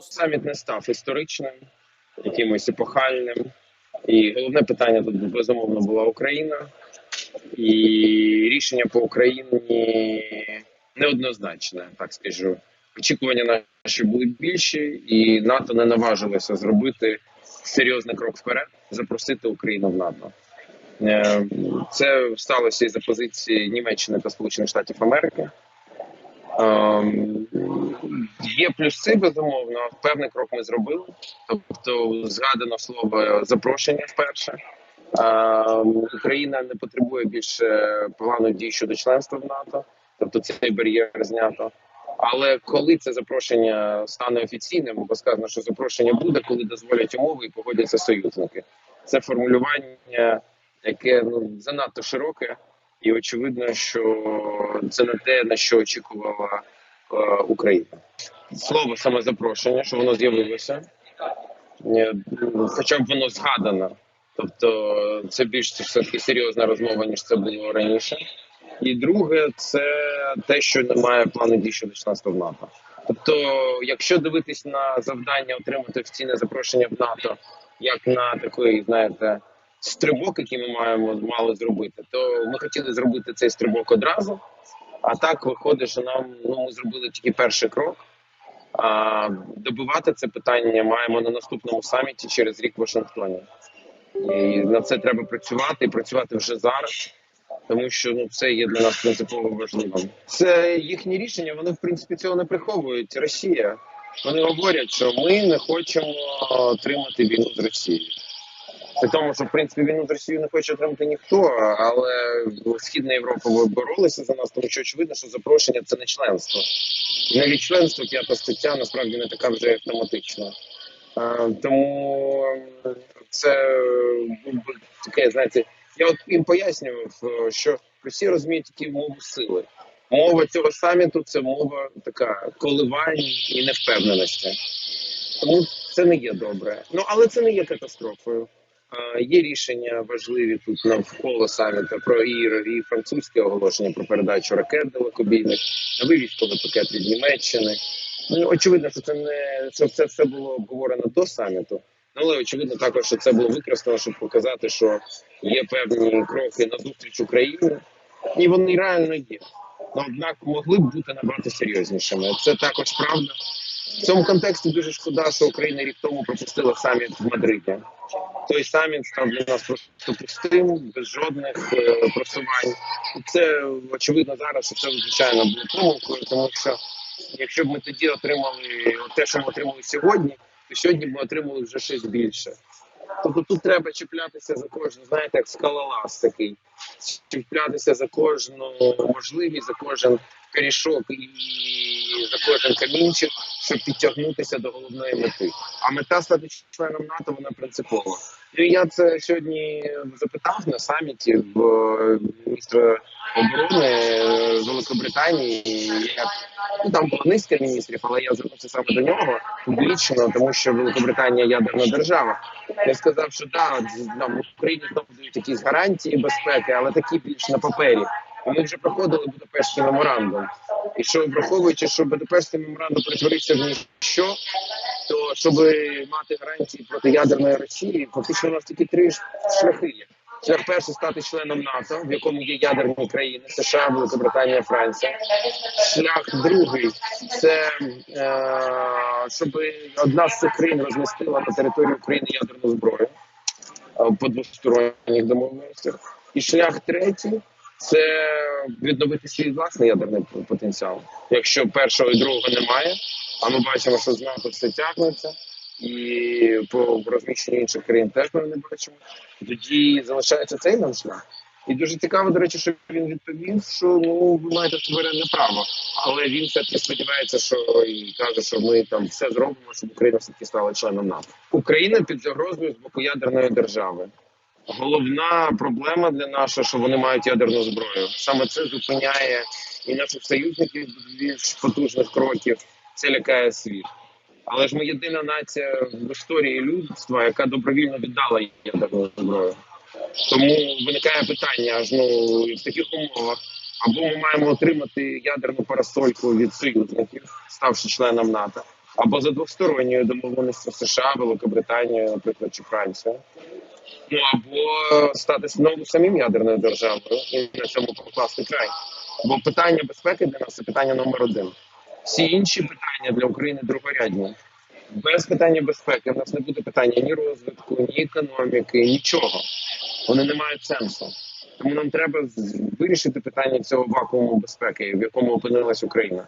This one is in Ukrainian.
Саміт не став історичним, якимось епохальним. І головне питання тут безумовно була Україна, і рішення по Україні неоднозначне, так скажу. Очікування наші були більші, і НАТО не наважилося зробити серйозний крок вперед, запросити Україну в НАТО. Е, Це сталося із за позиції Німеччини та Сполучених Штатів Америки. Є плюси, безумовно. Певний крок ми зробили. Тобто, згадано слово запрошення вперше. Україна не потребує більше плану дій щодо членства в НАТО, тобто цей бар'єр знято. Але коли це запрошення стане офіційним, бо сказано, що запрошення буде, коли дозволять умови і погодяться союзники. Це формулювання, яке ну занадто широке, і очевидно, що це не те, на що очікувала е, Україна. Слово саме запрошення, що воно з'явилося, е, хоча б воно згадано. Тобто це більш все таки серйозна розмова, ніж це було раніше. І друге, це те, що немає плану дій щодо членства в НАТО. Тобто, якщо дивитись на завдання отримати офіційне запрошення в НАТО, як на такий, знаєте, стрибок, який ми маємо мали зробити, то ми хотіли зробити цей стрибок одразу. А так виходить, що нам ну ми зробили тільки перший крок. А добивати це питання маємо на наступному саміті через рік в Вашингтоні. І на це треба працювати і працювати вже зараз, тому що ну це є для нас принципово важливим. Це їхнє рішення. Вони в принципі цього не приховують. Росія. Вони говорять, що ми не хочемо отримати війну з Росією. При тому, що в принципі війну з Росією не хоче отримати ніхто, але Східна Європа боролися за нас, тому що очевидно, що запрошення це не членство. Навіть членство п'ята стаття насправді не така вже автоматична. А, тому це таке, знаєте, я от їм пояснював, е, що Росія розуміє тільки мову сили. Мова цього саміту це мова така коливань і невпевненості. Тому це не є добре. Ну але це не є катастрофою. Є рішення важливі тут навколо саміта про і, і французьке оголошення про передачу ракет далекобійних, новий військовий пакет від Німеччини. Ну очевидно, що це не що це все було обговорено до саміту. Але очевидно також, що це було використано, щоб показати, що є певні кроки на зустріч Україні, і вони реально є. Однак могли б бути набагато серйознішими. Це також правда. В цьому контексті дуже шкода, що Україна рік тому пропустила саміт в Мадриді. Той саміт став для нас просто пустим, без жодних е, просувань. Це очевидно зараз, що це звичайно було помилкою, тому що якщо б ми тоді отримали те, що ми отримали сьогодні, то сьогодні ми отримали вже щось більше. Тобто тут треба чіплятися за кожен, знаєте, як скалолаз такий, чіплятися за кожну можливість, за кожен корішок і за кожен камінчик, щоб підтягнутися до головної мети. А мета стати членом НАТО вона принципова. Ну і я це сьогодні запитав на саміті в е, міністра оборони е, Великобританії. Як ну там була низка міністрів, але я звернувся саме до нього публічно, тому що Великобританія ядерна держава. Я сказав, що да, нам в Україні дають якісь гарантії безпеки, але такі більш на папері. Ми вже проходили Будапештський меморандум. І що враховуючи, що Будапештський меморандум перетворився в ніщо, то щоб мати гарантії проти ядерної Росії, фактично у нас тільки три шляхи є. Шлях перший стати членом НАТО, в якому є ядерні країни США, Великобританія, Франція. Шлях другий це е, щоб одна з цих країн розмістила на території України ядерну зброю е, по двосторонніх домовленостях. І шлях третій це відновити свій власний ядерний потенціал. Якщо першого і другого немає, а ми бачимо, що з НАТО все тягнеться, і по розміщенню інших країн теж ми не бачимо. Тоді залишається цей нам шлях. І дуже цікаво, до речі, що він відповів, що ну ви маєте суверенне право, але він все таки сподівається, що і каже, що ми там все зробимо, щоб Україна все таки стала членом НАТО. Україна під загрозою з боку ядерної держави. Головна проблема для наша, що вони мають ядерну зброю. Саме це зупиняє і наших союзників більш потужних кроків. Це лякає світ. Але ж ми єдина нація в історії людства, яка добровільно віддала ядерну зброю. Тому виникає питання аж ну в таких умовах. Або ми маємо отримати ядерну парасольку від союзників, ставши членом НАТО, або за двосторонньою домовленістю США, Великобританія, наприклад, чи Франція. Ну або стати знову самим ядерною державою і на цьому покласти край. Бо питання безпеки для нас це питання номер один. Всі інші питання для України другорядні. Без питання безпеки в нас не буде питання ні розвитку, ні економіки, нічого. Вони не мають сенсу. Тому нам треба вирішити питання цього вакууму безпеки, в якому опинилась Україна.